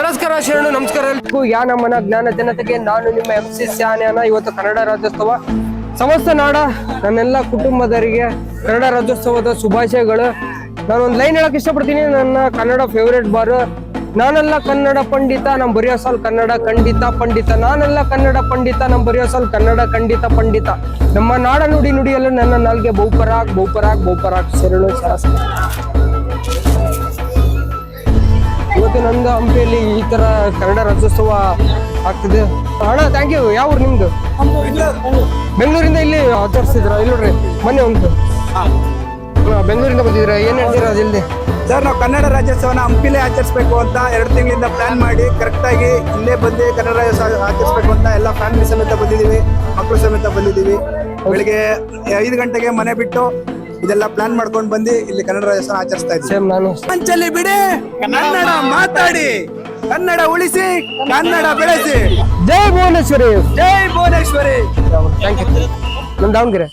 ನಮಸ್ಕಾರ ಶರಣು, ನಮಸ್ಕಾರ. ಯಾ ನಮ್ಮನ ಜ್ಞಾನ ಜನತೆಗೆ ನಾನು ನಿಮ್ಮ ಎಂ ಸಿ ಸ್ಯಾನ್ಯಾನ, ಇವತ್ತು ಕನ್ನಡ ರಾಜ್ಯೋತ್ಸವ. ಸಮಸ್ತ ನಾಡ, ನನ್ನೆಲ್ಲ ಕುಟುಂಬದವರಿಗೆ ಕನ್ನಡ ರಾಜ್ಯೋತ್ಸವದ ಶುಭಾಶಯಗಳು. ನಾನು ಒಂದು ಲೈನ್ ಹೇಳಕ್ ಇಷ್ಟಪಡ್ತೀನಿ, ನನ್ನ ಕನ್ನಡ ಫೇವ್ರೇಟ್ ಬಾರ್. ನಾನೆಲ್ಲ ಕನ್ನಡ ಪಂಡಿತ, ನಮ್ ಬರೆಯೋ ಸಾಲ್ ಕನ್ನಡ ಖಂಡಿತ ಪಂಡಿತ. ನಾನೆಲ್ಲ ಕನ್ನಡ ಪಂಡಿತ, ನಮ್ ಬರೆಯೋ ಸಾಲ್ ಕನ್ನಡ ಖಂಡಿತ ಪಂಡಿತ. ನಮ್ಮ ನಾಡ ನುಡಿ ನುಡಿಯಲ್ಲ ನನ್ನ ನಾಲ್ಗೆ ಬಹುಪರಾಗ್ ಬಹುಪರಾಗ್ ಬಹುಪರಾಗ್ ಶರಣು ಶಾಸ್ತ್ರ ಇವತ್ತು ನಂದು ಹಂಪಿಯಲ್ಲಿ ಈ ತರ ಕನ್ನಡ ರಾಜ್ಯೋತ್ಸವ ಆಗ್ತಿದೆ. ಅಣ್ಣ ಥ್ಯಾಂಕ್ ಯು ಯಾವ ಊರು ನಿಮ್ದು? ಬೆಂಗಳೂರಿಂದ ಇಲ್ಲಿ ಆಚರಿಸಿದ್ರ ಇಲ್ಲಿ ನೋಡ್ರಿ ಮೊನ್ನೆ ಹಾ, ಬೆಂಗಳೂರಿಂದ ಬಂದಿದ್ರ ಏನ್ ಹೇಳ್ತೀರಾ ಇಲ್ಲಿ ಸರ್ ನಾವು ಕನ್ನಡ ರಾಜ್ಯೋತ್ಸವನ ಹಂಪಿಲೇ ಆಚರಿಸಬೇಕು ಅಂತ ಎರಡು ತಿಂಗಳಿಂದ ಪ್ಲಾನ್ ಮಾಡಿ ಕರೆಕ್ಟಾಗಿ ಇಲ್ಲೇ ಬಂದು ಕನ್ನಡ ರಾಜ್ಯೋತ್ಸವ ಆಚರಿಸಬೇಕು ಅಂತ ಎಲ್ಲ ಫ್ಯಾಮಿಲಿ ಸಮೇತ ಬಂದಿದ್ದೀವಿ ಮಕ್ಕಳು ಸಮೇತ ಬಂದಿದ್ದೀವಿ. ಬೆಳಿಗ್ಗೆ ಐದು ಗಂಟೆಗೆ ಮನೆ ಬಿಟ್ಟು ಇದೆಲ್ಲ ಪ್ಲಾನ್ ಮಾಡ್ಕೊಂಡು ಬಂದು ಇಲ್ಲಿ ಕನ್ನಡ ರಾಜ್ಯೋತ್ಸವ ಆಚರಿಸ್ತಾ ಇದ್ದೀವಿ. ಸೇಮ್ ನಾನು. ಮಂಚಲ್ಲಿ ಬಿಡಿ ಕನ್ನಡ ಮಾತಾಡಿ. ಕನ್ನಡ ಉಳಿಸಿ ಕನ್ನಡ ಬೆಳೆಸಿ. ಜೈ ಭುವನೇಶ್ವರಿ. ಜೈ ಭುವನೇಶ್ವರಿ. ಥ್ಯಾಂಕ್ ಯು ನಮ್ ದಾವಣಗೆರೆ.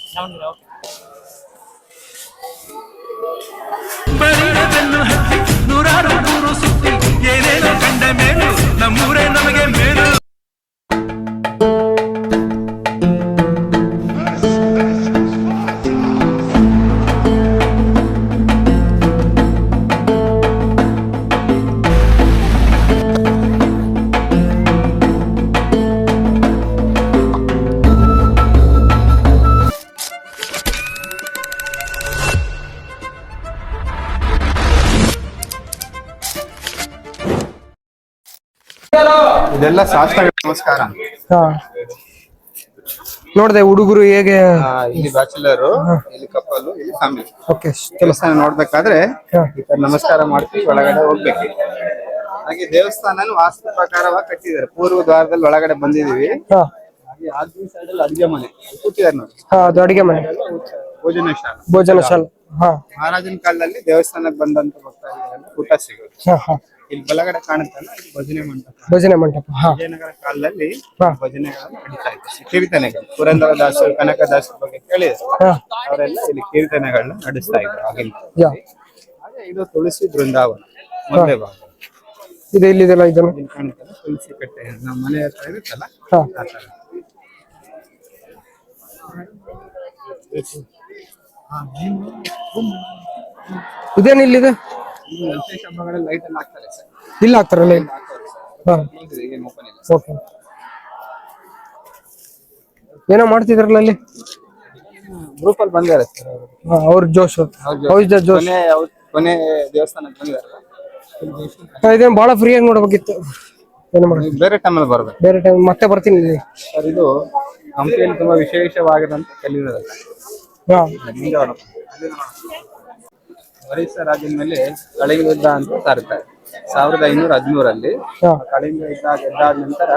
ನೂರಾರು ನೂರು ಸುತ್ತಿ ಏನೇನೋ ಕಂಡ ಮೇಲು ನಮ್ಮೂರೇ ನಮಗೆ ಮೇಲು. ಇದೆಲ್ಲ ಶಾಸ್ತ್ರ ನಮಸ್ಕಾರ. ಹಾ. ನೋಡ್ದೆ ಹುಡುಗರು ಹೇಗೆ? ಇಲ್ಲಿ ಬ್ಯಾಚುಲರ್ ಇಲ್ಲಿ ಕಪಲ್ ಇಲ್ಲಿ ಫ್ಯಾಮಿಲಿ ಓಕೆ ದೇವಸ್ಥಾನ ನೋಡ್ಬೇಕಾದ್ರೆ ಹಾ. ಈ ತರ ನಮಸ್ಕಾರ ಮಾಡ್ತೀವಿ ಒಳಗಡೆ ಹೋಗ್ಬೇಕು. ಹಾಗೆ ದೇವಸ್ಥಾನ ವಾಸ್ತು ಪ್ರಕಾರವಾಗಿ ಕಟ್ಟಿದ್ದಾರೆ. ಪೂರ್ವ ದ್ವಾರದಲ್ಲಿ ಒಳಗಡೆ ಬಂದಿದೀವಿ ಹಾಗೆ ಸೈಡ್ ಅಲ್ಲಿ ಅಡಿಗೆ ಮನೆ. ಕೂತಿದ್ದಾರೆ ನೋಡಿ. ಹಾ ಅದು ಅಡಿಗೆ ಮನೆ. ಭೋಜನ ಶಾಲೆ. ಭೋಜನ ಶಾಲೆ. ಹಾ. ಮಹಾರಾಜನ ಕಾಲದಲ್ಲಿ ದೇವಸ್ಥಾನಕ್ಕೆ ಬಂದಂತ ಊಟ ಸಿಗುತ್ತೆ ಇಲ್ಲಿ ಬಲಗಡೆ ಕಾಣುತ್ತಲ್ಲ ಇದು ಭಜನೆ ಮಂಟಪ. ಭಜನೆ ಮಂಟಪ ಹಾ. ವಿಜಯನಗರ ಕಾಲದಲ್ಲಿ ಹಾ. ಭಜನೆಗಳನ್ನು ನಡೀತಾ ಇತ್ತು. ಕೀರ್ತನೆಗಳು. ಪುರಂದರ ದಾಸರು ಕನಕದಾಸರ ಬಗ್ಗೆ ಕೇಳಿದ್ರು ಹಾ. ಅವರೆಲ್ಲ ಇಲ್ಲಿ ಕೀರ್ತನೆಗಳನ್ನ ನಡೆಸ್ತಾ ಇದ್ರು ಆಗಿನ ಯಾ. ಹಾಗೆ ಇದು ತುಳಸಿ ಬೃಂದಾವನ ಮೊದಲೇ ಭಾಗ. ಇದು ಇಲ್ಲಿದೆಲ್ಲ ಇದನ್ನು ಇಲ್ಲಿ ಕಾಣುತ್ತಲ್ಲ ತುಳಸಿ ಕಟ್ಟೆ ನಮ್ಮ ಮನೆ ಹತ್ರ ಇರುತ್ತಲ್ಲ? ಹಾ. ಆ ತರ ಇದೇನು ಇಲ್ಲಿದೆ ವಿಶೇಷ ಹಬ್ಬಗಳಲ್ಲಿ ಲೈಟ್ ಎಲ್ಲ ಹಾಕ್ತಾರೆ ಸರ್ ಇಲ್ಲ. ಹಾಕ್ತಾರಲ್ಲ ಇಲ್ಲಿ ಹಾ. ಏನು ಓಪನ್ ಇಲ್ಲ ಓಕೆ ಏನೋ ಮಾಡ್ತಿದ್ರಲ್ಲ ಅಲ್ಲಿ? ಗ್ರೂಪ್ ಅಲ್ಲಿ ಬಂದಿದ್ದಾರೆ. ಸರ್ ಅವರು ಹಾ, ಅವ್ರ. ಜೋಶ್. ಕೊನೆ ಅವ್ರ್ ಕೊನೆ ದೇವಸ್ಥಾನಕ್ಕೆ ಬಂದಿದ್ದಾರೆ. ಹಾ, ಇದೇನ್ ಬಹಳ ಫ್ರೀಯಾಗಿ ನೋಡ್ಬೇಕಿತ್ತು. ಏನು ನೀವು ಬೇರೆ ಅಲ್ಲಿ ಬರ್ಬೇಕು. ಬೇರೆ ಟೈಮ್ ಮತ್ತೆ ಬರ್ತೀನಿ ಇಲ್ಲಿ. ಸರ್ ಇದು ಹಂಪಿಯಲ್ಲಿ ತುಂಬಾ ವಿಶೇಷವಾಗಿರೋಂಥ ಕಲ್ಲಿರೋದು ಹಾ. ಒರಿಸ್ಸ ರಾಜ್ಯದ ಮೇಲೆ ಕಳಿಂಗ ಯುದ್ಧ ಅಂತ ಸಾರುತ್ತಾರೆ. ಸಾವಿರದ ಐನೂರ ಹದಿಮೂರಲ್ಲಿ ಕಳಿಂಗ ಯುದ್ಧ ಗೆದ್ದಾದ ನಂತರ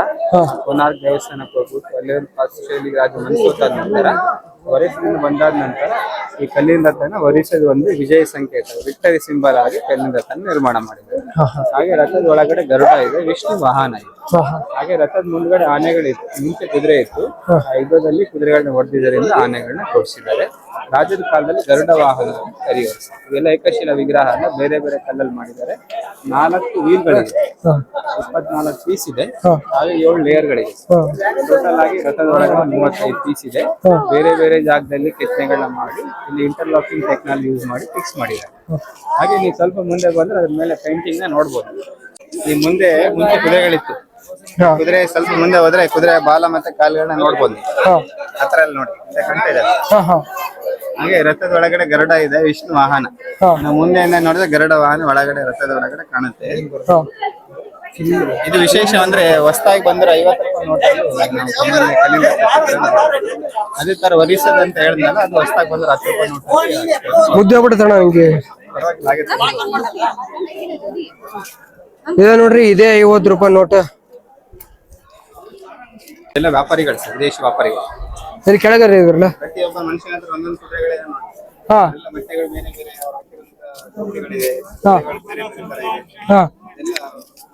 ಕೊನಾರ್ಕ್ ದೇವಸ್ಥಾನಕ್ಕೆ ಹೋಗ್ಬಿಟ್ಟು ಅಲ್ಲಿ ಒಂದು ಆಸ್ಟ್ರೇಲಿಯಾ ರಾಜ ಮನ್ಸೋತಾದ ನಂತರ ಒರಿಸ್ಸದಿಂದ ಬಂದಾದ ನಂತರ ಈ ಕಲ್ಲಿನ ರಥನ ಒರಿಸ್ಸದ ಒಂದು ವಿಜಯ ಸಂಕೇತ ವಿಕ್ಟರಿ ಸಿಂಬಲ್ ಆಗಿ ಕಲ್ಲಿನ ರಥನ ನಿರ್ಮಾಣ ಮಾಡಿದ್ದಾರೆ ಹಾ ಹಾಗೆ ರಥದ ಒಳಗಡೆ ಗರುಡ ಇದೆ ವಿಷ್ಣು ವಾಹನ ಇದೆ. ಹಾಗೆ ರಥದ ಮುಂದ್ಗಡೆ ಆನೆಗಳಿತ್ತು ಮುಂಚೆ ಕುದುರೆ ಇತ್ತು. ಆ ಯುದ್ಧದಲ್ಲಿ ಕುದುರೆಗಳನ್ನ ಹೊಡೆದಿದ್ದರಿಂದ ಆನೆಗಳನ್ನ ಕೊಡಿಸಿದ್ದಾರೆ. ರಾಜರ ಕಾಲದಲ್ಲಿ ಗರುಡ ವಾಹನ ಅಂತ ಕರೆಯೋರು ಇವೆಲ್ಲ ಏಕಶಿಲ ವಿಗ್ರಹ ಅಲ್ಲ ಬೇರೆ ಬೇರೆ ಕಲ್ಲಲ್ಲಿ ಮಾಡಿದ್ದಾರೆ. ನಾಲ್ಕು ವೀಲ್ಗಳಿವೆ ಇಪ್ಪತ್ನಾಲ್ಕು ಪೀಸ್ ಇದೆ. ಹಾಗೆ ಏಳು ಲೇಯರ್ ಗಳಿವೆ ಟೋಟಲ್ ಆಗಿ ರಥದ ಒಳಗಡೆ ಮೂವತ್ತೈದು ಪೀಸ್ ಇದೆ. ಬೇರೆ ಬೇರೆ ಜಾಗದಲ್ಲಿ ಕೆತ್ತನೆಗಳನ್ನ ಮಾಡಿ ಇಲ್ಲಿ ಇಂಟರ್ಲಾಕಿಂಗ್ ಟೆಕ್ನಾಲಜಿ ಯೂಸ್ ಮಾಡಿ ಫಿಕ್ಸ್ ಮಾಡಿದ್ದಾರೆ. ಹಾಗೆ ನೀವು ಸ್ವಲ್ಪ ಮುಂದೆ ಬಂದ್ರೆ ಅದ್ರ ಮೇಲೆ ಪೇಂಟಿಂಗ್ನ ನೋಡ್ಬೋದು. ಈ ಮುಂದೆ ಮುಂಚೆ ಕುದುರೆಗಳಿತ್ತು. ಕುದುರೆ ಸ್ವಲ್ಪ ಮುಂದೆ ಹೋದ್ರೆ ಕುದುರೆ ಬಾಲ ಮತ್ತೆ ಕಾಲುಗಳನ್ನ ನೋಡ್ಬೋದು ಹತ್ರ ಅಲ್ಲಿ ನೋಡಿ. ಮುಂದೆ ಕಾಣ್ತಾ ಇದೆ. ಹಾ ಹಾ. ಹಾಗೆ ರಥದ ಒಳಗಡೆ ಗರುಡ ಇದೆ ವಿಷ್ಣು ವಾಹನ. ಮುಂದೆ ನಾವು ಮುಂದೆಯಿಂದ ನೋಡಿದ್ರೆ ಗರುಡ ವಾಹನ ಒಳಗಡೆ ರಥದ ಒಳಗಡೆ ಕಾಣುತ್ತೆ. ಇದು ವಿಶೇಷ ಅಂದ್ರೆ ಹೊಸದಾಗಿ ಬಂದ್ರೆ ಐವತ್ತು. ಅದೇ ತರ ವರಿಸದ ಅಂತ ಹೇಳಿದ್ನಲ್ಲ ಅದು ಹೊಸದಾಗಿ ಬಂದ್ರೆ ಹತ್ತು ರೂಪಾಯಿ ನೋಟ್ ಮುದ್ದೆ ಬಿಡ್ತಾಣ ಹಂಗೆ. ಇದೆ ನೋಡ್ರಿ ಇದೇ ಐವತ್ತು ರೂಪಾಯಿ ನೋಟ. ಎಲ್ಲ ವ್ಯಾಪಾರಿಗಳು ಸರ್ ವಿದೇಶಿ ವ್ಯಾಪಾರಿಗಳು. ಪ್ರತಿಯೊಬ್ಬ ಮನುಷ್ಯನ ಹತ್ರ ಒಂದೊಂದು ಕುದುರೆಗಳೇ ನೋಡಿ. ಹಾ. ಎಲ್ಲ ಬಟ್ಟೆಗಳು ಬೇರೆ ಬೇರೆ ಅವ್ರು ಹಾಕಿರುವಂತ ಟೋಪಿಗಳಿದೆ, ಹಾ. ಬೇರೆ ಬೇರೆ ತರ ಇದೆ. ಹಾ. ಎಲ್ಲ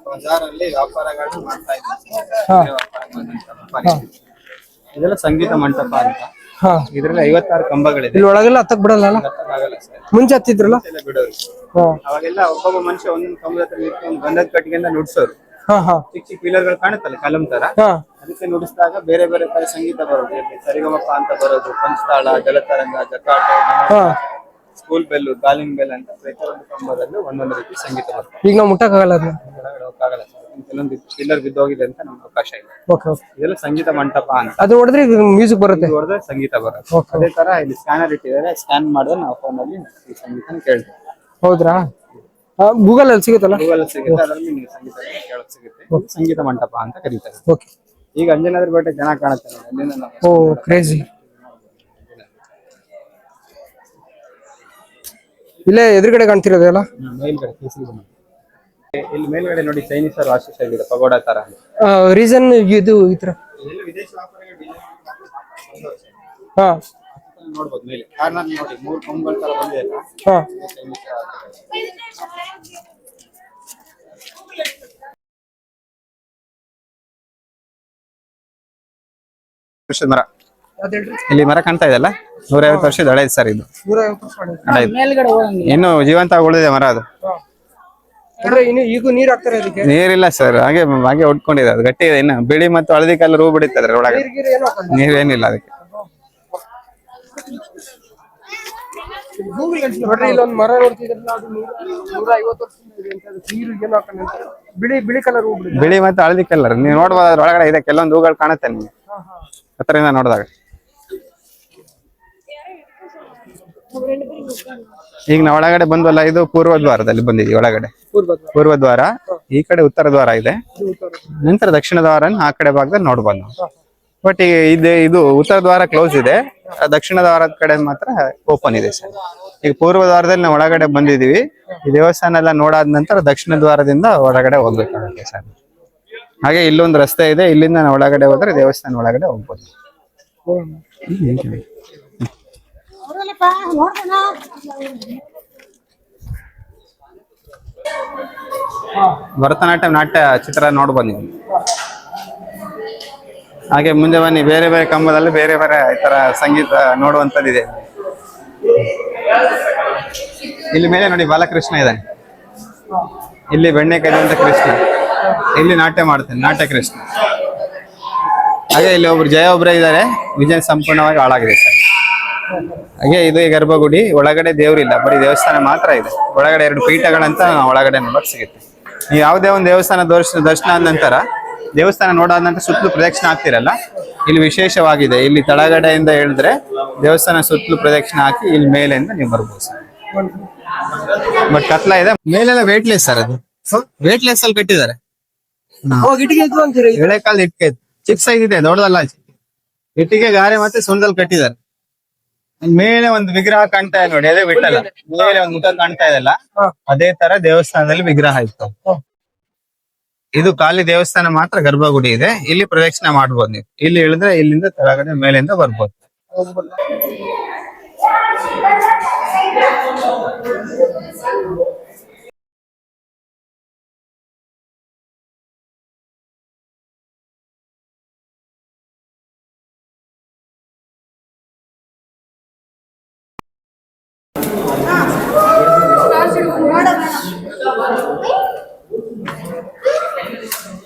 ಬಜಾರಲ್ಲಿ ವ್ಯಾಪಾರಗಳನ್ನು ಮಾಡ್ತಾ ಇದ್ದಾರೆ ಹಾ. ವ್ಯಾಪಾರಗಳನ್ನ. ಇದೆಲ್ಲ ಸಂಗೀತ ಮಂಟಪ ಅಂತ. ಹಾ. ಇದ್ರಲ್ಲಿ ಐವತ್ತಾರು ಕಂಬಗಳಿದೆ. ಇಲ್ಲಿ ಒಳಗೆಲ್ಲ ಹತ್ತಕ್ ಬಿಡಲ್ಲ ಅಲ್ಲ? ಆಗಲ್ಲ ಸರ್. ಮುಂಚೆ ಹತ್ತಿದ್ರಲ್ಲ? ಬಿಡೋರು. ಹಾ. ಅವಾಗೆಲ್ಲ ಒಬ್ಬೊಬ್ಬ ಮನುಷ್ಯ ಒಂದೊಂದು ಕಂಬದ ಹತ್ರ ನಿಂತ್ಕೊಂಡು ಗಂಧದ ಕಟ್ಟಿಗೆಯಿಂದ ನುಡ್ಸೋರು. ಹಾ ಹಾ. ಚಿಕ್ಕ ಪಿಲರ್ಗಳು ಕಾಣುತ್ತಲ್ಲ ಕಲಂ ತರ? ಅದಕ್ಕೆ ನುಡಿಸಿದಾಗ ಬೇರೆ ಬೇರೆ ತರ ಸಂಗೀತ ಬರೋದು ಸರಿಗಮಪ್ಪ ಸರಿಗಮಪ ಅಂತ ಬರೋದು ಪಂಚತಾಳ ಜಲತರಂಗ ಜಕಾಟ ಸ್ಕೂಲ್ ಬೆಲ್ಲು ಕಾಲಿಂಗ್ ಬೆಲ್ ಅಂತ ಪ್ರತಿಯೊಂದು ಕಂಬದಲ್ಲೂ ಒಂದೊಂದು ರೀತಿ ಸಂಗೀತ ಬರುತ್ತೆ ಈಗ ನಾವು ಮುಟ್ಟಕ್ಕಾಗಲ್ಲ ಹೋಗಕ್ಕಾಗಲ್ಲ. ಕೆಲವೊಂದು ಪಿಲ್ಲರ್ ಬಿದ್ದೋಗಿದೆ ಅಂತ ನಮ್ಗೆ ಅವಕಾಶ ಇಲ್ಲ. Okay okay. ಇದೆಲ್ಲ ಸಂಗೀತ ಮಂಟಪ ಅಂತ. ಅದು ಹೊಡೆದ್ರೆ ಮ್ಯೂಸಿಕ್ ಬರುತ್ತೆ? ಹೊಡೆದ್ರೆ ಸಂಗೀತ ಬರುತ್ತೆ. ಅದೇ ತರ ಇಲ್ಲಿ ಸ್ಕ್ಯಾನರ್ ಇಟ್ಟಿದ್ದಾರೆ. ಸ್ಕ್ಯಾನ್ ಮಾಡಿದ್ರೆ ನಾವು ಫೋನಲ್ಲಿ ಈ ಸಂಗೀತನ ಕೇಳ್ತೀವಿ ಹೌದ್ರಾ? ಗೂಗಲ್ ಅಲ್ಲಿ ಸಿಗುತ್ತಲ್ಲ? ಗೂಗಲ್ ಸಿಗುತ್ತೆ ಅದರಲ್ಲಿ ನೀವು ಸಂಗೀತ ಕೇಳಕ್ ಸಿಗುತ್ತೆ. ಇದು ಸಂಗೀತ ಮಂಟಪ ಅಂತ ಕರೀತಾರೆ. ಓಕೆ ಈಗ ಅಂಜನಾದ್ರಿ ಬೆಟ್ಟ ಚೆನ್ನಾಗಿ ಕಾಣುತ್ತೆ ನೋಡಿ. ಅಲ್ಲಿಂದ ನಾವು ಓ ಕ್ರೇಜಿ ಇಲ್ಲೇ ಎದುರುಗಡೆ ಕಾಣ್ತಿರೋದಲ್ಲ ಮೇಲ್ಗಡೆ ಕೇಸರಿ ಬಣ್ಣ. ಇಲ್ಲಿ ಮೇಲ್ಗಡೆ ನೋಡಿ ಚೈನೀಸ್ ಅವ್ರ ವಾಸ್ತುಶೈಲಿ ಇದೆ ಪಗೋಡ ತರ ರೀಸನ್ ಇದು ಈ ತರ. ಹಾ. ನೋಡ್ಬೋದು ಮೇಲೆ. ಕಾರ್ನರ್ ನೋಡಿ ಮೂರು ಕಂಬಗಳ ತರ ಬಂದಿದೆ ಅಲ್ಲ? ಹಾ. ಮರ. ಇಲ್ಲಿ ಮರ ಕಾಣ್ತಾ ಇದೆಲ್ಲ ನೂರೈವತ್ತು ವರ್ಷದ ಹಳೆ ಸರ್ ಇದು. ಇನ್ನು ಜೀವಂತ ಉಳಿದಿದೆ ಮರ ಅದು. ಅಂದ್ರೆ ಇನ್ನು ಈಗ ನೀರ್ ಹಾಕ್ತಾರೆ ಅದಕ್ಕೆ? ನೀರಿಲ್ಲ ಸರ್ ಹಾಗೆ ಹಾಗೆ ಉಟ್ಕೊಂಡಿದೆ ಅದು. ಗಟ್ಟಿ ಇದೆ ಇನ್ನು. ಬಿಳಿ ಮತ್ತು ಹಳದಿ ಕಲ್ಲರ್ ಹೂ ಬಿಡುತ್ತೆ ಒಳಗೆ ನೀರ್ ಗೀರ್ ಏನೂ ಹಾಕಲ್ಲ. ನೀರೇನಿಲ್ಲ ಅದಕ್ಕೆ. ನೋಡ್ರಿ ಇಲ್ಲೊಂದ್ ಮರ ನೋಡ್ತಿದ್ರಲ್ಲ ಅದು ನೂರ ನೂರ ಐವತ್ತು ವರ್ಷದಿಂದ ಇದೆ ಅಂತ ಅದಕ್ಕೆ ನೀರು ಏನು ಹಾಕಲ್ಲ ಅಂತ. ಬಿಳಿ ಬಿಳಿ ಕಲರ್ ಹೂ ಬಿಡಿ ಬಿಳಿ ಮತ್ತು ಹಳದಿ ಕಲರ್ ನೀವು ನೋಡ್ಬೋದು ಅದ್ರ ಒಳಗಡೆ ಇದೆ ಕೆಲವೊಂದು ಹೂಗಳು ಕಾಣುತ್ತೆ ನಿಮ್ಗೆ. ಹತ್ರದಿಂದ ನೋಡಿದಾಗ. ಈಗ ನಾವು ಒಳಗಡೆ ಬಂದ್ವಲ್ಲ ಇದು ಪೂರ್ವ ದ್ವಾರದಲ್ಲಿ ಬಂದಿದ್ವಿ ಒಳಗಡೆ ಪೂರ್ವ ದ್ವಾರ ಈ ಕಡೆ ಉತ್ತರ ದ್ವಾರ ಇದೆ. ನಂತರ ದಕ್ಷಿಣ ದ್ವಾರ ಆ ಕಡೆ ಭಾಗದಲ್ಲಿ ನೋಡಬಹುದು ಬಟ್ ಈಗ ಇದು ಇದು ಉತ್ತರ ದ್ವಾರ ಕ್ಲೋಸ್ ಇದೆ. ದಕ್ಷಿಣ ದ್ವಾರದ ಕಡೆ ಮಾತ್ರ ಓಪನ್ ಇದೆ ಸರ್. ಈಗ ಪೂರ್ವ ದ್ವಾರದಲ್ಲಿ ನಾವು ಒಳಗಡೆ ಬಂದಿದೀವಿ ಈ ದೇವಸ್ಥಾನ ಎಲ್ಲ ನೋಡಾದ ನಂತರ ದಕ್ಷಿಣ ದ್ವಾರದಿಂದ ಒಳಗಡೆ ಹೋಗ್ಬೇಕಾಗುತ್ತೆ ಸರ್. ಹಾಗೆ ಇಲ್ಲೊಂದು ರಸ್ತೆ ಇದೆ. ಇಲ್ಲಿಂದ ನಾವು ಒಳಗಡೆ ಹೋದ್ರೆ ದೇವಸ್ಥಾನ ಒಳಗಡೆ ಹೋಗ್ಬೋದು. ಭರತನಾಟ್ಯ ನಾಟ್ಯ ಚಿತ್ರ ನೋಡ್ಬೋದು ನೀವು ಹಾಗೆ ಮುಂದೆ ಬನ್ನಿ, ಬೇರೆ ಬೇರೆ ಕಂಬದಲ್ಲಿ ಬೇರೆ ಬೇರೆ ಈ ತರ ಸಂಗೀತ ನೋಡುವಂತದ್ದಿದೆ ಇಲ್ಲಿ ಮೇಲೆ ನೋಡಿ ಬಾಲಕೃಷ್ಣ ಇದ್ದಾನೆ. ಇಲ್ಲಿ ಬೆಣ್ಣೆ ಕೈದಂತ ಕೃಷ್ಣ. ಇಲ್ಲಿ ನಾಟ್ಯ ಮಾಡ್ತೇನೆ, ನಾಟ್ಯ ಕೃಷ್ಣ. ಹಾಗೆ ಇಲ್ಲಿ ಒಬ್ರು ಜಯ ಒಬ್ಬರೇ ಇದ್ದಾರೆ, ವಿಜಯ ಸಂಪೂರ್ಣವಾಗಿ ಹಾಳಾಗಿದೆ ಸರ್. ಹಾಗೆ ಇದು ಗರ್ಭಗುಡಿ, ಒಳಗಡೆ ದೇವರಿಲ್ಲ, ಬರೀ ದೇವಸ್ಥಾನ ಮಾತ್ರ ಇದೆ. ಒಳಗಡೆ ಎರಡು ಪೀಠಗಳಂತ ಒಳಗಡೆ ನೋಡಕ್ ಸಿಗುತ್ತೆ. ನೀವು ಯಾವುದೇ ಒಂದು ದೇವಸ್ಥಾನ ದರ್ಶನ ದರ್ಶನ ಆದ ನಂತರ ದೇವಸ್ಥಾನ ನೋಡಾದ ನಂತರ ಸುತ್ತಲೂ ಪ್ರದಕ್ಷಿಣೆ ಆಗ್ತಿರಲ್ಲ ಇಲ್ಲಿ ವಿಶೇಷವಾಗಿದೆ. ಇಲ್ಲಿ ತಳಗಡೆಯಿಂದ ಹೇಳಿದ್ರೆ ದೇವಸ್ಥಾನ ಸುತ್ತಲೂ ಪ್ರದಕ್ಷಿಣೆ ಹಾಕಿ ಇಲ್ಲಿ ಮೇಲೆಯಿಂದ ನೀವು ಬರ್ಬೋದು ಸರ್. ಬಟ್ ಕತ್ಲ ಇದೆ. ಮೇಲೆಲ್ಲ ವೇಟ್ಲೆಸ್ ಸರ್ ಅದು. ವೇಟ್ಲೆಸ್ ಅಲ್ಲಿ ಕಟ್ಟಿದ್ದಾರೆ. ಇಟ್ಟಿಗೆ ಎಳೆ ಕಾಲದ ಇಟ್ಟಿಗೆ ಚಿಕ್ಕ ಸೈಜ್ ಇದೆ ದೊಡ್ಡದಲ್ಲ ಇಟ್ಟಿಗೆ ಗಾರೆ ಮತ್ತೆ ಸುಣ್ಣದಲ್ಲಿ ಕಟ್ಟಿದ್ದಾರೆ. ಮೇಲೆ ಒಂದು ವಿಗ್ರಹ ಕಾಣ್ತಾ ಇದೆ ನೋಡಿ ಅದೇ ಬಿಟ್ಟಲ್ಲ ಮೇಲೆ ಒಂದು ಮುಖ ಕಾಣ್ತಾ ಇದೆಲ್ಲ. ಅದೇ ತರ ದೇವಸ್ಥಾನದಲ್ಲಿ ವಿಗ್ರಹ ಇತ್ತು. ಇದು ಖಾಲಿ ದೇವಸ್ಥಾನ ಮಾತ್ರ ಗರ್ಭಗುಡಿ ಇದೆ. ಇಲ್ಲಿ ಪ್ರದಕ್ಷಿಣೆ ಮಾಡಬಹುದು ನೀವು. ಇಲ್ಲಿ ಇಳಿದ್ರೆ ಇಲ್ಲಿಂದ ಕೆಳಗಡೆ ಮೇಲಿಂದ ಬರ್ಬೋದು.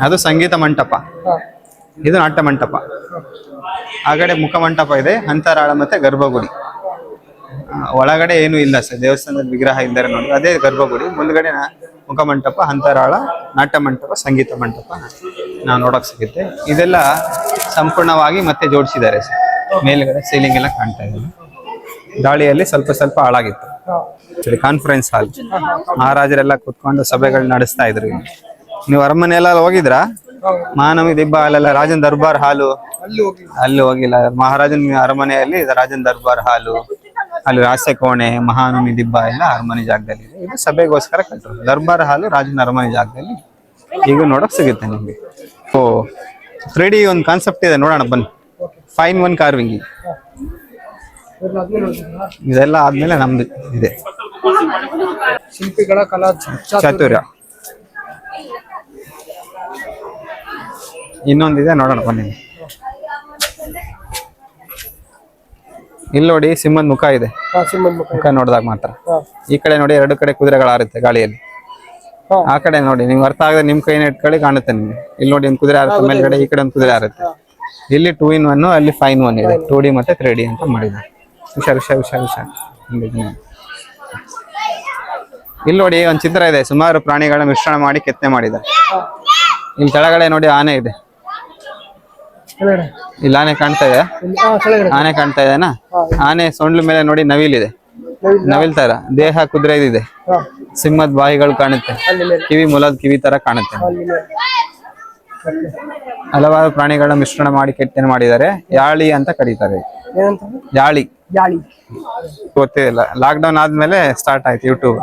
ಅದು ಸಂಗೀತ ಮಂಟಪ. ಇದು ನಾಟ್ಯ ಮಂಟಪ. ಆ ಕಡೆ ಮುಖ ಮಂಟಪ ಇದೆ ಅಂತರಾಳ ಮತ್ತೆ ಗರ್ಭಗುಡಿ. ಒಳಗಡೆ ಏನು ಇಲ್ಲ ಸರ್ ದೇವಸ್ಥಾನದ ವಿಗ್ರಹ ಇದ್ದಾರೆ ನೋಡಿ ಅದೇ ಗರ್ಭಗುಡಿ. ಮುಂದ್ಗಡೆ ನಾ- ಮುಖ ಮಂಟಪ ಅಂತರಾಳ ನಾಟ್ಯ ಮಂಟಪ ಸಂಗೀತ ಮಂಟಪ ನಾವು ನೋಡಕ್ ಸಿಗುತ್ತೆ. ಇದೆಲ್ಲ ಸಂಪೂರ್ಣವಾಗಿ ಮತ್ತೆ ಜೋಡಿಸಿದ್ದಾರೆ ಸರ್. ಮೇಲ್ಗಡೆ ಸೀಲಿಂಗ್ ಎಲ್ಲ ಕಾಣ್ತಾ ಇದೆ. ದಾಳಿಯಲ್ಲಿ ಸ್ವಲ್ಪ ಸ್ವಲ್ಪ ಹಾಳಾಗಿತ್ತು. ಕಾನ್ಫರೆನ್ಸ್ ಹಾಲ್ ಮಹಾರಾಜರೆಲ್ಲ ಕುತ್ಕೊಂಡು ಸಭೆಗಳು ನಡೆಸ್ತಾ ಇದ್ರು. ನೀವು ಅರಮನೆ ಎಲ್ಲ ಹೋಗಿದ್ರಾ ಮಹಾನವಮಿ ದಿಬ್ಬ ಅಲ್ಲೆಲ್ಲ ರಾಜನ್ ದರ್ಬಾರ್ ಹಾಲು. ಅಲ್ಲಿ ಹೋಗಿ ಅಲ್ಲಿ ಹೋಗಿಲ್ಲ. ಮಹಾರಾಜನ್ ಅರಮನೆಯಲ್ಲಿ ರಾಜನ್ ದರ್ಬಾರ್ ಹಾಲು ಅಲ್ಲಿ ರಾಸ್ಯ ಕೋಣೆ ಮಹಾನವಮಿ ದಿಬ್ಬ ಎಲ್ಲ ಅರಮನೆ ಜಾಗದಲ್ಲಿ ಇದೆ. ಇದು ಸಭೆಗೋಸ್ಕರ ಕಟ್ಟರು ದರ್ಬಾರ್ ಹಾಲು ರಾಜನ ಅರಮನೆ ಜಾಗದಲ್ಲಿ ಈಗ ನೋಡಕ್ ಸಿಗುತ್ತೆ ನಿಮ್ಗೆ. ಓ ತ್ರೀ ಡಿ ಒಂದು ಕಾನ್ಸೆಪ್ಟ್ ಇದೆ. ನೋಡೋಣ ಬನ್ನಿ. ಫೈನ್ ಒನ್ ಕಾರ್ವಿಂಗ್ ಇದೆಲ್ಲ ಆದ್ಮೇಲೆ ನಮ್ದು ಇದೆ. ಶಿಲ್ಪಿಗಳ ಕಲಾ ಚಾತುರ್ಯ. ಇನ್ನೊಂದಿದೆ ನೋಡೋಣ ಬನ್ನಿ. ಇಲ್ಲಿ ನೋಡಿ ಸಿಂಹದ ಮುಖ ಇದೆ. ಮುಖ ನೋಡಿದಾಗ ಮಾತ್ರ. ಈ ಕಡೆ ನೋಡಿ ಎರಡು ಕಡೆ ಕುದುರೆಗಳು ಆರುತ್ತೆ ಗಾಳಿಯಲ್ಲಿ. ಆ ಕಡೆ ನೋಡಿ ನಿಮ್ಗೆ ಅರ್ಥ ಆಗದೆ ನಿಮ್ ಕೈನ ಇಟ್ಕೊಳ್ಳಿ ಕಾಣುತ್ತೆ ನಿಮ್ಗೆ. ಇಲ್ಲಿ ನೋಡಿ ಒಂದು ಕುದುರೆ ಆರುತ್ತೆ ಮೇಲ್ಗಡೆ ಈ ಕಡೆ ಒಂದು ಕುದುರೆ ಆರುತ್ತೆ. ಇಲ್ಲಿ ಟೂ ಇನ್ ಒನ್ ಅಲ್ಲಿ ಫೈನ್ ಒನ್ ಇದೆ. ಟೂ ಡಿ ಮತ್ತೆ ತ್ರೀ ಡಿ ಅಂತ ಮಾಡಿದೆ ಹುಷಾರ್ ಹುಷಾರ್ ಹುಷಾರ್ ಹುಷಾರ್. ಇಲ್ಲಿ ನೋಡಿ ಒಂದು ಚಿತ್ರ ಇದೆ. ಸುಮಾರು ಪ್ರಾಣಿಗಳ ಮಿಶ್ರಣ ಮಾಡಿ ಕೆತ್ತನೆ ಮಾಡಿದ್ದಾರೆ. ಇಲ್ಲಿ ಕೆಳಗಡೆ ನೋಡಿ ಆನೆ ಇದೆ. ಕೆಳಗಡೆ. ಇಲ್ಲಿ ಆನೆ ಕಾಣ್ತಾ ಇದೆ. ಕೆಳಗಡೆ. ಆನೆ ಕಾಣ್ತಾ ಇದೆನಾ? ಆನೆ ಸೊಂಡ್ಲ ಮೇಲೆ ನೋಡಿ ನವಿಲಿದೆ. ನವಿಲು. ನವಿಲ್ ತರ ದೇಹ ಕುದುರೆ ಇದೆ. ಸಿಂಹದ ಬಾಯಿಗಳು ಕಾಣುತ್ತೆ. ಕಿವಿ ಮೊಲದ ಕಿವಿ ತರ ಕಾಣುತ್ತೆ. ಹಲವಾರು ಪ್ರಾಣಿಗಳ ಮಿಶ್ರಣ ಮಾಡಿ ಕೆತ್ತನೆ ಮಾಡಿದ್ದಾರೆ. ಯಾಳಿ ಅಂತ ಕರೀತಾರೆ. ಯಾಳಿ. ಗೊತ್ತಿಲ್ಲ. ಗೊತ್ತೇ ಇಲ್ಲ ಲಾಕ್ ಡೌನ್ ಆದ್ಮೇಲೆ ಸ್ಟಾರ್ಟ್ ಆಯ್ತು. ಯೂಟ್ಯೂಬ್.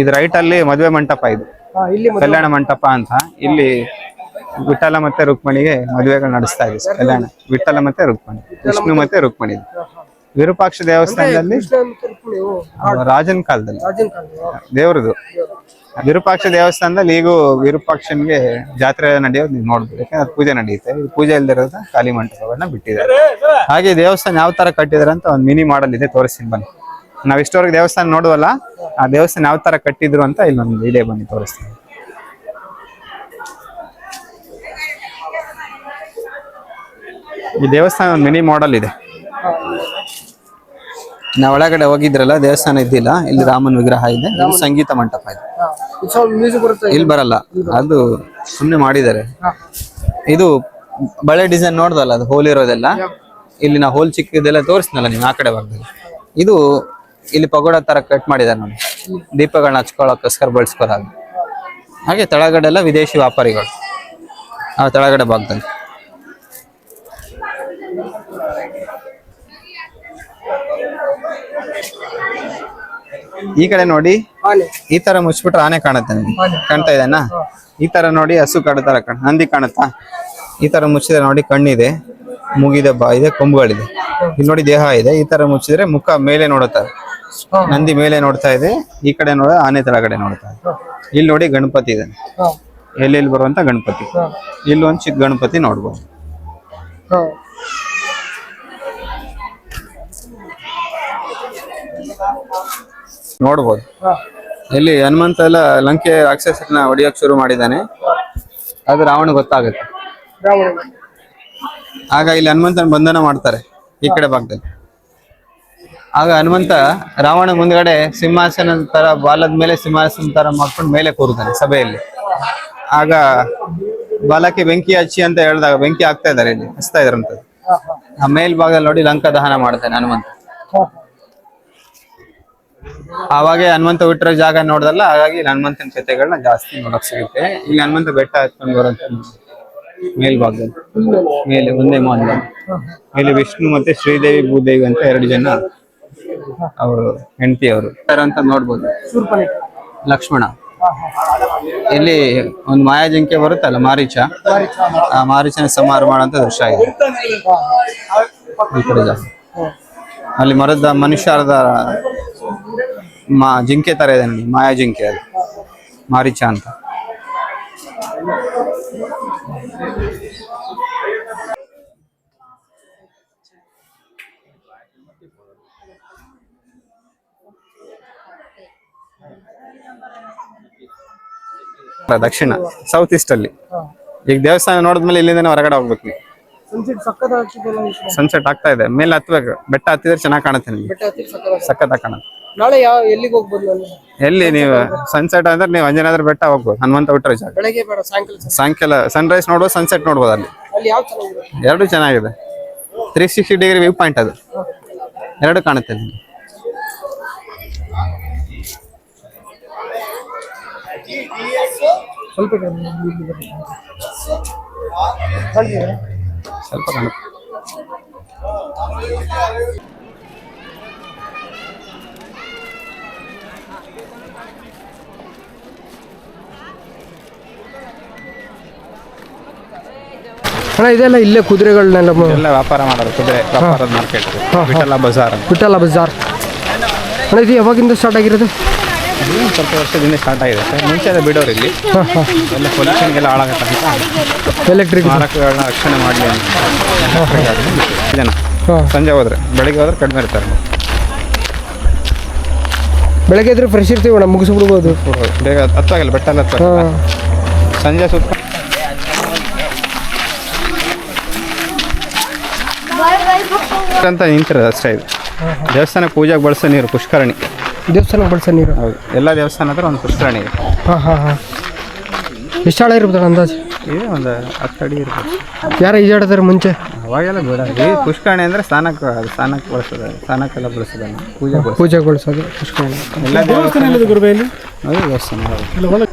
ಇದು ರೈಟ್ ಅಲ್ಲಿ ಮದುವೆ ಮಂಟಪ ಇದು. ಕಲ್ಯಾಣ ಮಂಟಪ ಅಂತ. ಇಲ್ಲಿ ವಿಠಲ ಮತ್ತೆ ರುಕ್ಮಣಿಗೆ ಮದುವೆಗಳು ನಡೆಸ್ತಾ ಇದೆ. ಕಲ್ಯಾಣ. ವಿಠಲ ಮತ್ತೆ ರುಕ್ಮಣಿ. ವಿಷ್ಣು ಮತ್ತೆ ರುಕ್ಮಣಿ. ವಿರೂಪಾಕ್ಷ ದೇವಸ್ಥಾನದಲ್ಲಿ ರಾಜನ ಕಾಲದಲ್ಲಿ. ದೇವರದು. ವಿರೂಪಾಕ್ಷ ದೇವಸ್ಥಾನದಲ್ಲಿ ಈಗೂ ವಿರೂಪಾಕ್ಷನ್ಗೆ ಜಾತ್ರೆ ನಡೆಯೋದು ನೀವು ನೋಡ್ಬೋದು. ಯಾಕಂದ್ರೆ ಪೂಜೆ ನಡೆಯುತ್ತೆ. ಇದು ಪೂಜೆ ಇಲ್ದಿರೋದ ಖಾಲಿ ಮಂಟಪವನ್ನ ಬಿಟ್ಟಿದ್ದಾರೆ. ಹಾಗೆ ದೇವಸ್ಥಾನ ಯಾವ ತರ ಕಟ್ಟಿದಾರೆ ಅಂತ ಒಂದು ಮಿನಿ ಮಾಡಲ್ ಇದೆ ತೋರಿಸ್ತೀನಿ ಬನ್ನಿ. ನಾವ್ ಇಷ್ಟವರೆಗೆ ದೇವಸ್ಥಾನ ನೋಡುವಲ್ಲ ಆ ದೇವಸ್ಥಾನ ಯಾವ ತರ ಕಟ್ಟಿದ್ರು ಅಂತ ಇಲ್ಲೊಂದು ಇದೆ ಬನ್ನಿ ತೋರಿಸ್ತೀನಿ. ಈ ದೇವಸ್ಥಾನ ಒಂದು ಮಿನಿ ಮಾಡೆಲ್ ಇದೆ. ನಾವು ಒಳಗಡೆ ಹೋಗಿದ್ರಲ್ಲ ದೇವಸ್ಥಾನ ಇದ್ದಿಲ್ಲ ಇಲ್ಲಿ ರಾಮನ್ ವಿಗ್ರಹ ಇದೆ ಸಂಗೀತ ಮಂಟಪ ಇದೆ. ಮ್ಯೂಸಿಕ್ ಬರುತ್ತೆ ಇಲ್ಲಿ? ಬರಲ್ಲ ಅದು ಸುಮ್ಮನೆ ಮಾಡಿದ್ದಾರೆ. ಇದು ಬಳೆ ಡಿಸೈನ್ ನೋಡ್ದಲ್ಲ ಅದು ಹೋಲ್ ಇರೋದೆಲ್ಲ? ಇಲ್ಲಿ ನಾ ಹೋಲ್ ಚಿಕ್ಕದೆಲ್ಲ ತೋರಿಸ್ನಲ್ಲ ನೀವು ಆ ಕಡೆ ಭಾಗದಲ್ಲಿ ಇದು ಇಲ್ಲಿ ಪಗೋಡ ತರ ಕಟ್ ಮಾಡಿದ್ದಾರೆ ನೋಡಿ. ದೀಪಗಳನ್ನ ಹಚ್ಕೊಳ್ಳೋಕ್ಕೋಸ್ಕರ ಬಳಸ್ಕೊಳ್ಳೋದು ಹಾಗೆ ತಳಗಡೆ ಎಲ್ಲ ವಿದೇಶಿ ವ್ಯಾಪಾರಿಗಳು ಆ ತಳಗಡೆ ಭಾಗದಲ್ಲಿ. ಈ ಕಡೆ ನೋಡಿ. ಈ ತರ ಮುಚ್ಬಿಟ್ರೆ ಆನೆ ಕಾಣುತ್ತೆ ನಿಮ್ಗೆ. ಕಾಣ್ತಾ ಇದೆನಾ? ಈ ತರ ನೋಡಿ ಹಸು ಕಾಡು ತರ ಕಾಣ ನಂದಿ ಕಾಣುತ್ತಾ? ಈ ತರ ಮುಚ್ಚಿದ್ರೆ ನೋಡಿ ಕಣ್ಣಿದೆ ಮುಗಿದ ಬಾ ಇದೆ ಕೊಂಬುಗಳಿದೆ ಇಲ್ಲಿ ನೋಡಿ ದೇಹ ಇದೆ. ಈ ತರ ಮುಚ್ಚಿದ್ರೆ ಮುಖ ಮೇಲೆ ನೋಡುತ್ತಾರೆ. ನಂದಿ ಮೇಲೆ ನೋಡ್ತಾ ಇದೆ. ಈ ಕಡೆ ನೋಡ ಆನೆ ತಳಗಡೆ ನೋಡ್ತಾ ಇದೆ. ಇಲ್ಲಿ ನೋಡಿ ಗಣಪತಿ ಇದೆ. ಎಲ್ಲೆಲ್ಲಿ ಬರುವಂತ ಗಣಪತಿ. ಇಲ್ಲಿ ಒಂದ್ ಚಿಕ್ಕ ಗಣಪತಿ ನೋಡ್ಬೋದು. ನೋಡ್ಬೋದು. ಇಲ್ಲಿ ಹನುಮಂತ ಎಲ್ಲ ಲಂಕೆ ರಾಕ್ಷಸನ ಹೊಡಿಯೋಕ್ ಶುರು ಮಾಡಿದ್ದಾನೆ. ಅದು ರಾವಣ ಗೊತ್ತಾಗುತ್ತೆ. ಆಗ ಇಲ್ಲಿ ಹನುಮಂತನ ಬಂಧನ ಮಾಡ್ತಾರೆ ಈ ಕಡೆ ಭಾಗದಲ್ಲಿ. ಆಗ ಹನುಮಂತ ರಾವಣ ಮುಂದ್ಗಡೆ ಸಿಂಹಾಸನ ತರ, ಬಾಲದ ಮೇಲೆ ಸಿಂಹಾಸನ ತರ ಮಾಡ್ಕೊಂಡು ಮೇಲೆ ಕೂರುತ್ತಾನೆ ಸಭೆಯಲ್ಲಿ. ಆಗ ಬಾಲಕ್ಕೆ ಬೆಂಕಿ ಹಚ್ಚಿ ಅಂತ ಹೇಳಿದಾಗ, ಬೆಂಕಿ ಹಾಕ್ತಾ ಇದಾರೆ ಇಲ್ಲಿ, ಹಚ್ತಾ ಇದ್ರಂತ ಆ ಮೇಲ್ಭಾಗದಲ್ಲಿ ನೋಡಿ ಲಂಕಾ ದಹನ ಮಾಡ್ತಾನೆ ಹನುಮಂತ. ಹಾ ಆವಾಗ ಹನುಮಂತ ಬಿಟ್ಟಿರೋ ಜಾಗ ನೋಡ್ದಲ್ಲ, ಹಾಗಾಗಿ ಇಲ್ಲಿ ಹನುಮಂತನ ಕಥೆಗಳನ್ನ ಜಾಸ್ತಿ ನೋಡಕ್ ಸಿಗುತ್ತೆ. ಇಲ್ಲಿ ಹನುಮಂತ ಬೆಟ್ಟ ಹತ್ಕೊಂಡು ಬರುವಂತ ಮೇಲ್ಭಾಗದಲ್ಲಿ, ಮೇಲೆ ಮುಂದೆ ಮೋಹನ್ ಇಲ್ಲಿ ವಿಷ್ಣು ಮತ್ತೆ ಶ್ರೀದೇವಿ ಭೂದೇವಿ ಅಂತ ಎರಡು ಜನ ಅವರು, ಹೆಂಡತಿ ಅವರು. ಅಂತ ನೋಡ್ಬೋದು. ಲಕ್ಷ್ಮಣ. ಇಲ್ಲಿ ಒಂದು ಮಾಯಾಜಿಂಕೆ ಬರುತ್ತಲ್ಲ, ಮಾರೀಚ? ಆ ಮಾರೀಚನ ಸಂಹಾರ ಮಾಡುವಂತ ದೃಶ್ಯ ಇದೆ. ಈ ಅಲ್ಲಿ ಮರದ ಮನುಷ್ಯರದ ಮಾ ಜಿಂಕೆ ತರ ಇದೆ ಮಾಯಾ ಜಿಂಕೆ ಅದು. ಮಾರಿಚ ಅಂತ. ದಕ್ಷಿಣ ಸೌತ್ ಈಸ್ಟ್ ಅಲ್ಲಿ. ಈಗ ದೇವಸ್ಥಾನ ನೋಡಿದ್ಮೇಲೆ ಇಲ್ಲಿಂದ ಹೊರಗಡೆ ಹೋಗ್ಬೇಕು ಸನ್ಸೆಟ್ ಆಗ್ತಾ ಇದೆ. ಮೇಲೆ ಹತ್ಬೇಕು. ಬೆಟ್ಟ ಹತ್ತಿದ್ರೆ ಚೆನ್ನಾಗಿ ಕಾಣುತ್ತೆ ನಿಮ್ಗೆ. ಸಖತ್ತಾಗಿ ಕಾಣುತ್ತೆ. ನಾಳೆ ಯಾವ ಎಲ್ಲಿಗೆ ಹೋಗ್ಬೋದು ಎಲ್ಲಿ ನೀವು ಸನ್ಸೆಟ್ ಅಂದ್ರೆ ನೀವು ಅಂಜನಾದ್ರ ಬೆಟ್ಟ ಹೋಗ್ಬೋದು. ಹನುಮಂತ ಬಿಟ್ಟರೆ ಜಾಗ. ಬೆಳಗ್ಗೆ ಸಾಯಂಕಾಲ ಸನ್ರೈಸ್ ನೋಡ್ಬೋದು ಸನ್ಸೆಟ್ ನೋಡ್ಬೋದು ಅಲ್ಲಿ. ಎರಡು ಚೆನ್ನಾಗಿದೆ. Three sixty degree view point ಅದು. ಎರಡು ಕಾಣುತ್ತೆ ನಿಮ್ಗೆ ಸ್ವಲ್ಪ ಸ್ವಲ್ಪ. ಅಣ್ಣ ಇದೆಲ್ಲ ಇಲ್ಲೇ ಕುದುರೆಗಳನ್ನೆಲ್ಲ ಎಲ್ಲ ವ್ಯಾಪಾರ ಮಾಡೋರು ಕುದುರೆ ವ್ಯಾಪಾರದ ಮಾರ್ಕೆಟ್ ವಿಠಲ ಬಜಾರ್ ವಿಠಲ ಬಜಾರ್. ಅಣ್ಣ ಇದು ಯಾವಾಗಿಂದ ಸ್ಟಾರ್ಟ್ ಆಗಿರೋದು? ಇದು ಸ್ವಲ್ಪ ವರ್ಷದಿಂದ ಸ್ಟಾರ್ಟ್ ಆಗಿದೆ ಸರ್. ಮುಂಚೆ ಎಲ್ಲ ಬಿಡೋರು ಇಲ್ಲಿ ಎಲ್ಲ ಪೊಲ್ಯೂಷನ್ಗೆಲ್ಲ ಹಾಳಾಗತ್ತಂತ ಎಲೆಕ್ಟ್ರಿಕ್ ಮಾರಕಗಳನ್ನ ರಕ್ಷಣೆ ಮಾಡಲಿ ಅಂತ. ಜನ ಸಂಜೆ ಹೋದ್ರೆ ಬೆಳಗ್ಗೆ ಹೋದ್ರೆ ಕಡಿಮೆ ಇರ್ತಾರೆ. ಬೆಳಗ್ಗೆ ಇದ್ರೆ ಫ್ರೆಶ್ ಇರ್ತೀವಿ ಮೇಡಮ್ ಮುಗಿಸ್ಬಿಡ್ಬೋದು. ಬೇಗ ಹತ್ತಾಗಲ್ಲ ಬೆಟ್ಟ ಎಲ್ಲ ಹತ್ತಲ್ಲ. ಸಂಜೆ ಸುತ್ತ ಅಂತ ನಿಂತಿರೋದು ಅಷ್ಟೇ ಇದು. ದೇವಸ್ಥಾನಕ್ಕೆ ಪೂಜೆಗೆ ಬಳಸೋ ನೀರು ಪುಷ್ಕರಣಿ. ದೇವಸ್ಥಾನಕ್ಕೆ ಬಳಸೋ ನೀರು? ಹೌದು. ಎಲ್ಲ ದೇವಸ್ಥಾನ ಹತ್ರ ಒಂದು ಪುಷ್ಕರಣಿ ಇದೆ ಹಾಂ ಹಾಂ ಹಾಂ. ಎಷ್ಟು ಆಳ ಇರ್ಬೋದು ಅಂದಾಜು? ಇದೆ ಒಂದು ಹತ್ತು ಅಡಿ ಇರ್ಬೋದು. ಯಾರು ಈಜಾಡಿದ್ರೆ ಮುಂಚೆ? ಅವಾಗೆಲ್ಲ ಬೇಡ. ಈ ಪುಷ್ಕರಣಿ ಅಂದರೆ ಸ್ನಾನಕ್ಕೆ ಅದು ಸ್ನಾನಕ್ಕೆ ಬಳಸೋದು ಸ್ನಾನಕ್ಕೆಲ್ಲ ಬಳಸೋದಲ್ಲ ಪೂಜೆ ಬಳಸೋದು. ಪೂಜೆ ಬಳಸೋದು ಪುಷ್ಕರಣಿ. ಎಲ್ಲ ದೇವಸ್ಥಾನ ಅದೇ ದೇವಸ್ಥಾನ ಹೌದು.